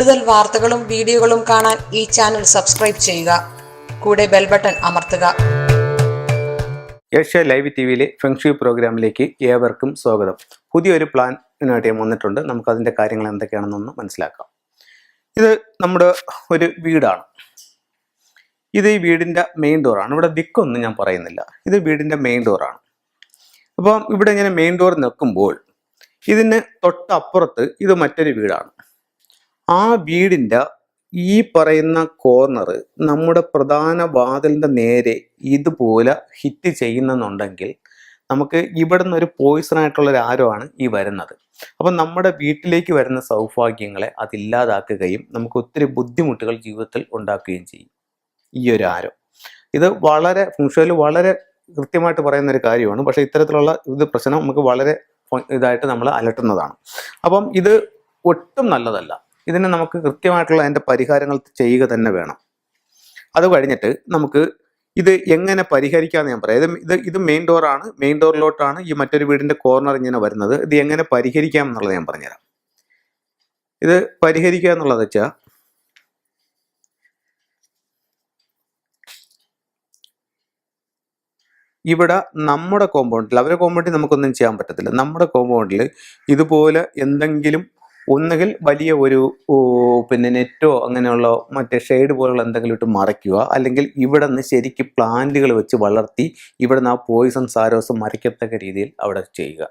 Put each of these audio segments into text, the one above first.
കൂടുതൽ വാർത്തകളും വീഡിയോകളും കാണാൻ ഈ ചാനൽ സബ്സ്ക്രൈബ് ചെയ്യുക. കൂടെ ബെൽ ബട്ടൺ അമർത്തുക. ഏഷ്യ ലൈവ് ടി വിയിലെ ഫെങ്ഷി പ്രോഗ്രാമിലേക്ക് ഏവർക്കും സ്വാഗതം. പുതിയൊരു പ്ലാനായിട്ട് ഞാൻ വന്നിട്ടുണ്ട്. നമുക്ക് അതിന്റെ കാര്യങ്ങൾ എന്തൊക്കെയാണെന്നൊന്ന് മനസ്സിലാക്കാം. ഇത് നമ്മുടെ ഒരു വീടാണ്. ഇത് ഈ വീടിന്റെ മെയിൻ ഡോറാണ് ഇവിടെ ദിക്കൊന്നും ഞാൻ പറയുന്നില്ല. ഇത് വീടിന്റെ മെയിൻ ഡോറാണ് അപ്പം ഇവിടെ ഇങ്ങനെ മെയിൻ ഡോർ നിൽക്കുമ്പോൾ ഇതിന് തൊട്ടപ്പുറത്ത് ഇത് മറ്റൊരു വീടാണ്. ആ വീടിന്റെ ഈ പറയുന്ന കോർണർ നമ്മുടെ പ്രധാന വാതിലിന്റെ നേരെ ഇതുപോലെ ഹിറ്റ് ചെയ്യുന്നെന്നുണ്ടെങ്കിൽ നമുക്ക് ഇവിടെ നിന്ന് ഒരു പോയിസൺ ആയിട്ടുള്ള ഒരു ആരമാണ് ഈ വരുന്നത്. അപ്പം നമ്മുടെ വീട്ടിലേക്ക് വരുന്ന സൗഭാഗ്യങ്ങളെ അതില്ലാതാക്കുകയും നമുക്ക് ഒത്തിരി ബുദ്ധിമുട്ടുകൾ ജീവിതത്തിൽ ഉണ്ടാക്കുകയും ചെയ്യും. ഈ ഒരു ആരോ. ഇത് വളരെ ഫംഗ്ഷനിൽ വളരെ കൃത്യമായിട്ട് പറയുന്ന ഒരു കാര്യമാണ്. പക്ഷേ ഇത്തരത്തിലുള്ള ഇത് പ്രശ്നം നമുക്ക് വളരെ ഇതായിട്ട് നമ്മൾ അലട്ടുന്നതാണ്. അപ്പം ഇത് ഒട്ടും നല്ലതല്ല. ഇതിന് നമുക്ക് കൃത്യമായിട്ടുള്ള അതിന്റെ പരിഹാരങ്ങൾ ചെയ്യുക തന്നെ വേണം. അത് കഴിഞ്ഞിട്ട് നമുക്ക് ഇത് എങ്ങനെ പരിഹരിക്കാമെന്ന് ഞാൻ പറയാം. ഇത് ഇത് മെയിൻ ഡോറാണ് മെയിൻ ഡോറിലോട്ടാണ് ഈ മറ്റൊരു വീടിന്റെ കോർണർ ഇങ്ങനെ വരുന്നത്. ഇത് എങ്ങനെ പരിഹരിക്കാം എന്നുള്ളത് ഞാൻ പറഞ്ഞുതരാം. ഇത് പരിഹരിക്കുക എന്നുള്ളത് വെച്ചാൽ ഇവിടെ നമ്മുടെ കോമ്പൗണ്ടിൽ അവരെ കോമ്പൗണ്ടിൽ നമുക്കൊന്നും ചെയ്യാൻ പറ്റത്തില്ല. നമ്മുടെ കോമ്പൗണ്ടിൽ ഇതുപോലെ എന്തെങ്കിലും ഒന്നുകിൽ വലിയ ഒരു പിന്നെ നെറ്റോ അങ്ങനെയുള്ള മറ്റേ ഷെയ്ഡ് പോലുള്ള എന്തെങ്കിലും ഇട്ട് മറയ്ക്കുക. അല്ലെങ്കിൽ ഇവിടെ നിന്ന് ശരിക്കും പ്ലാന്റുകൾ വെച്ച് വളർത്തി ഇവിടെ നിന്ന് ആ പോയിസൺ സാരോസം മറിക്കത്തക്ക രീതിയിൽ അവിടെ ചെയ്യുക.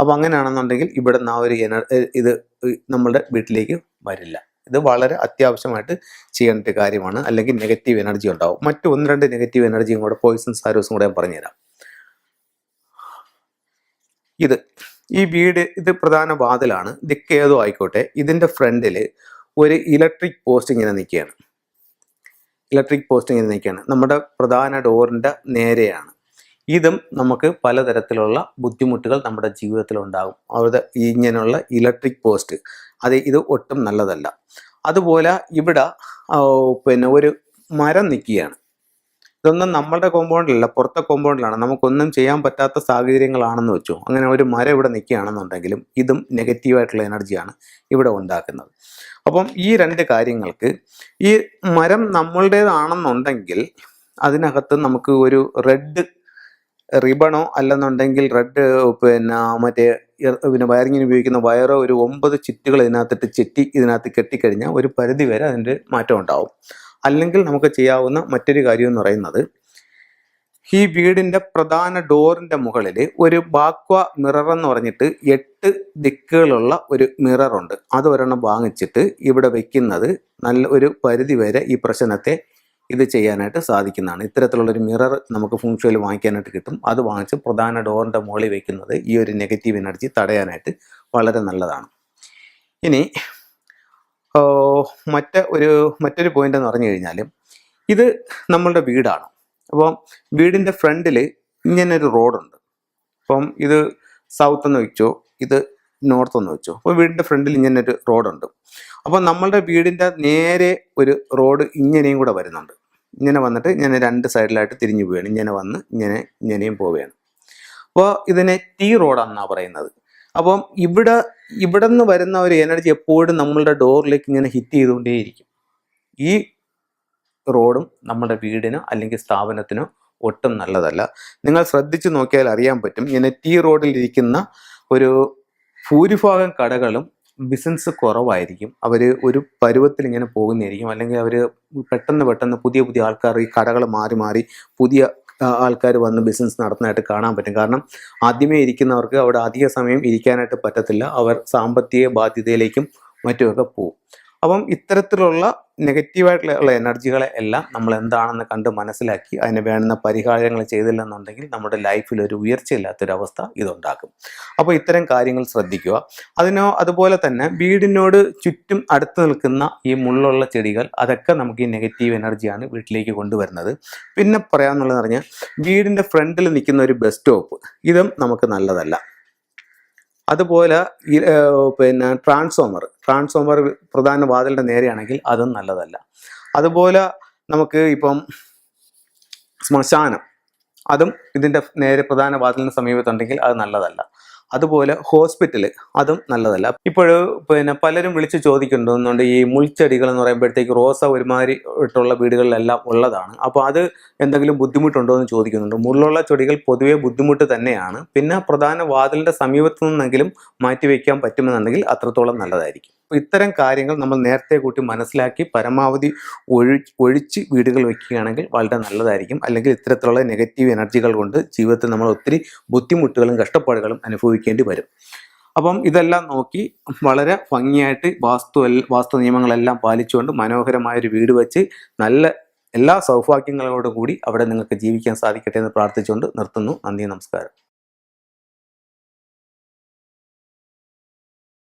അപ്പോൾ അങ്ങനെയാണെന്നുണ്ടെങ്കിൽ ഇവിടെ നിന്ന് ആ ഒരു എനർ ഇത് നമ്മളുടെ വീട്ടിലേക്ക് വരില്ല. ഇത് വളരെ അത്യാവശ്യമായിട്ട് ചെയ്യേണ്ട കാര്യമാണ്. അല്ലെങ്കിൽ നെഗറ്റീവ് എനർജി ഉണ്ടാവും. മറ്റു ഒന്ന് രണ്ട് നെഗറ്റീവ് എനർജിയും കൂടെ പോയിസൺ സാരോസും കൂടെ ഞാൻ പറഞ്ഞുതരാം. ഇത്. ഈ വീട് ഇത് പ്രധാന വാതിലാണ്. ദിക്ക് ഏതോ ആയിക്കോട്ടെ. ഇതിന്റെ ഫ്രണ്ടിൽ ഒരു ഇലക്ട്രിക് പോസ്റ്റ് ഇങ്ങനെ നിൽക്കുകയാണ്. ഇലക്ട്രിക് പോസ്റ്റ് ഇങ്ങനെ നിൽക്കുകയാണ്. നമ്മുടെ പ്രധാന ഡോറിന്റെ നേരെയാണ്. ഇതും നമുക്ക് പലതരത്തിലുള്ള ബുദ്ധിമുട്ടുകൾ നമ്മുടെ ജീവിതത്തിൽ ഉണ്ടാകും. അവിടെ ഇങ്ങനെയുള്ള ഇലക്ട്രിക് പോസ്റ്റ്. അത് ഇത് ഒട്ടും നല്ലതല്ല. അതുപോലെ ഇവിടെ പിന്നെ ഒരു മരം നിൽക്കുകയാണ്. ഇതൊന്നും നമ്മളുടെ കോമ്പൗണ്ടിലല്ല പുറത്തെ കോമ്പൗണ്ടിലാണ് നമുക്കൊന്നും ചെയ്യാൻ പറ്റാത്ത സാഹചര്യങ്ങളാണെന്ന് വെച്ചു. അങ്ങനെ ഒരു മരം ഇവിടെ നിൽക്കുകയാണെന്നുണ്ടെങ്കിലും ഇതും നെഗറ്റീവായിട്ടുള്ള എനർജിയാണ് ഇവിടെ ഉണ്ടാക്കുന്നത്. അപ്പം ഈ രണ്ട് കാര്യങ്ങൾക്ക് ഈ മരം നമ്മളുടേതാണെന്നുണ്ടെങ്കിൽ അതിനകത്ത് നമുക്ക് ഒരു റെഡ് റിബണോ അല്ലെന്നുണ്ടെങ്കിൽ റെഡ് പിന്നെ മറ്റേ പിന്നെ വയറിങ്ങിന് ഉപയോഗിക്കുന്ന വയറോ ഒരു ഒമ്പത് ചിറ്റുകൾ ഇതിനകത്തിട്ട് ചെറ്റി ഇതിനകത്ത് കെട്ടിക്കഴിഞ്ഞാൽ ഒരു പരിധി വരെ അതിന്റെ മാറ്റം ഉണ്ടാവും. അല്ലെങ്കിൽ നമുക്ക് ചെയ്യാവുന്ന മറ്റൊരു കാര്യം എന്ന് പറയുന്നത് ഈ വീടിന്റെ പ്രധാന ഡോറിന്റെ മുകളിൽ ഒരു ബാക്വ മിറർ എന്ന് പറഞ്ഞിട്ട് എട്ട് ദിക്കുകളുള്ള ഒരു മിററുണ്ട് അത് ഒരെണ്ണം വാങ്ങിച്ചിട്ട് ഇവിടെ വെക്കുന്നത് നല്ല ഒരു പരിധി വരെ ഈ പ്രശ്നത്തെ ഇത് ചെയ്യാനായിട്ട് സാധിക്കുന്നതാണ്. ഇത്തരത്തിലുള്ളൊരു മിറർ നമുക്ക് ഫുങ്ഷയിൽ വാങ്ങിക്കാനായിട്ട് കിട്ടും. അത് വാങ്ങിച്ച് പ്രധാന ഡോറിന്റെ മുകളിൽ വെക്കുന്നത് ഈ ഒരു നെഗറ്റീവ് എനർജി തടയാനായിട്ട് വളരെ നല്ലതാണ്. ഇനി മറ്റ് ഒരു മറ്റൊരു പോയിന്റ് എന്ന് പറഞ്ഞു കഴിഞ്ഞാൽ ഇത് നമ്മളുടെ വീടാണ്. അപ്പം വീടിന്റെ ഫ്രണ്ടിൽ ഇങ്ങനൊരു റോഡുണ്ട്. അപ്പം ഇത് സൗത്ത് എന്ന് വെച്ചോ ഇത് നോർത്ത് എന്ന് വെച്ചോ. അപ്പോൾ വീടിന്റെ ഫ്രണ്ടിൽ ഇങ്ങനൊരു റോഡുണ്ട്. അപ്പോൾ നമ്മളുടെ വീടിന്റെ നേരെ ഒരു റോഡ് ഇങ്ങനെയും കൂടെ വരുന്നുണ്ട്. ഇങ്ങനെ വന്നിട്ട് ഇങ്ങനെ രണ്ട് സൈഡിലായിട്ട് തിരിഞ്ഞു പോവുകയാണ് ഇങ്ങനെ വന്ന് ഇങ്ങനെ ഇങ്ങനെയും പോവുകയാണ്. അപ്പോൾ ഇതിനെ ടി റോഡാണെന്നാണ് പറയുന്നത്. അപ്പം ഇവിടെ ഇവിടെ നിന്ന് വരുന്ന ഒരു എനർജി എപ്പോഴും നമ്മളുടെ ഡോറിലേക്ക് ഇങ്ങനെ ഹിറ്റ് ചെയ്തുകൊണ്ടേയിരിക്കും. ഈ റോഡും നമ്മുടെ വീടിനോ അല്ലെങ്കിൽ സ്ഥാപനത്തിനോ ഒട്ടും നല്ലതല്ല. നിങ്ങൾ ശ്രദ്ധിച്ചു നോക്കിയാൽ അറിയാൻ പറ്റും ഇങ്ങനെ ടി റോഡിൽ ഇരിക്കുന്ന ഒരു ഭൂരിഭാഗം കടകളും ബിസിനസ് കുറവായിരിക്കും. അവർ ഒരു പരുവത്തിൽ ഇങ്ങനെ പോകുന്നതായിരിക്കും. അല്ലെങ്കിൽ അവർ പെട്ടെന്ന് പെട്ടെന്ന് പുതിയ പുതിയ ആൾക്കാർ ഈ കടകൾ മാറി മാറി പുതിയ ആൾക്കാർ വന്ന് ബിസിനസ് നടത്തുന്നതായിട്ട് കാണാൻ പറ്റും. കാരണം ആദ്യമേ ഇരിക്കുന്നവർക്ക് അവിടെ അധിക സമയം ഇരിക്കാനായിട്ട് പറ്റത്തില്ല. അവർ സാമ്പത്തിക ബാധ്യതയിലേക്കും മറ്റുമൊക്കെ പോകും. അപ്പം ഇത്തരത്തിലുള്ള നെഗറ്റീവായിട്ടുള്ള എനർജികളെ എല്ലാം നമ്മൾ എന്താണെന്ന് കണ്ട് മനസ്സിലാക്കി അതിന് വേണ്ടുന്ന പരിഹാരങ്ങൾ ചെയ്തില്ലെന്നുണ്ടെങ്കിൽ നമ്മുടെ ലൈഫിൽ ഒരു ഉയർച്ചയില്ലാത്തൊരവസ്ഥ ഇതുണ്ടാക്കും. അപ്പോൾ ഇത്തരം കാര്യങ്ങൾ ശ്രദ്ധിക്കുക. അതിനോ അതുപോലെ തന്നെ വീടിനോട് ചുറ്റും അടുത്ത് നിൽക്കുന്ന ഈ മുള്ളുള്ള ചെടികൾ അതൊക്കെ നമുക്ക് ഈ നെഗറ്റീവ് എനർജിയാണ് വീട്ടിലേക്ക് കൊണ്ടുവരുന്നത്. പിന്നെ പറയാമെന്നുള്ളതെന്ന് പറഞ്ഞാൽ വീടിന്റെ ഫ്രണ്ടിൽ നിൽക്കുന്ന ഒരു ബസ് സ്റ്റോപ്പ് ഇതും നമുക്ക് നല്ലതല്ല. അതുപോലെ പിന്നെ ട്രാൻസ്ഫോമർ. ട്രാൻസ്ഫോമർ പ്രധാന വാതിലിന്റെ നേരെയാണെങ്കിൽ അതും നല്ലതല്ല. അതുപോലെ നമുക്ക് ഇപ്പം ശ്മശാനം. അതും ഇതിന്റെ നേരെ പ്രധാന വാതിലിന് സമീപത്തുണ്ടെങ്കിൽ അത് നല്ലതല്ല. അതുപോലെ ഹോസ്പിറ്റൽ അതും നല്ലതല്ല. ഇപ്പോൾ പിന്നെ പലരും വിളിച്ച് ചോദിക്കുന്നുണ്ട് ഈ മുൾച്ചെടികൾ എന്ന് പറയുമ്പോഴത്തേക്ക് റോസ ഒരുമാതിരി ഇട്ടുള്ള വീടുകളിലെല്ലാം ഉള്ളതാണ്. അപ്പോൾ അത് എന്തെങ്കിലും ബുദ്ധിമുട്ടുണ്ടോ എന്ന് ചോദിക്കുന്നുണ്ട്. മുള്ളുള്ള ചെടികൾ പൊതുവെ ബുദ്ധിമുട്ട് തന്നെയാണ്. പിന്നെ പ്രധാന വാതിലിന്റെ സമീപത്തു നിന്നെങ്കിലും മാറ്റിവെക്കാൻ പറ്റുമെന്നുണ്ടെങ്കിൽ അത്രത്തോളം നല്ലതായിരിക്കും. അപ്പോൾ ഇത്തരം കാര്യങ്ങൾ നമ്മൾ നേരത്തെ കൂട്ടി മനസ്സിലാക്കി പരമാവധി ഒഴി ഒഴിച്ച് വീടുകൾ വയ്ക്കുകയാണെങ്കിൽ വളരെ നല്ലതായിരിക്കും. അല്ലെങ്കിൽ ഇത്തരത്തിലുള്ള നെഗറ്റീവ് എനർജികൾ കൊണ്ട് ജീവിതത്തിൽ നമ്മൾ ഒത്തിരി ബുദ്ധിമുട്ടുകളും കഷ്ടപ്പാടുകളും അനുഭവിക്കേണ്ടി വരും. അപ്പം ഇതെല്ലാം നോക്കി വളരെ ഭംഗിയായിട്ട് വാസ്തു വാസ്തു നിയമങ്ങളെല്ലാം പാലിച്ചുകൊണ്ട് മനോഹരമായ ഒരു വീട് വെച്ച് നല്ല എല്ലാ സൗഭാഗ്യങ്ങളോടും കൂടി അവിടെ നിങ്ങൾക്ക് ജീവിക്കാൻ സാധിക്കട്ടെ എന്ന് പ്രാർത്ഥിച്ചുകൊണ്ട് നിർത്തുന്നു. നന്ദി നമസ്കാരം.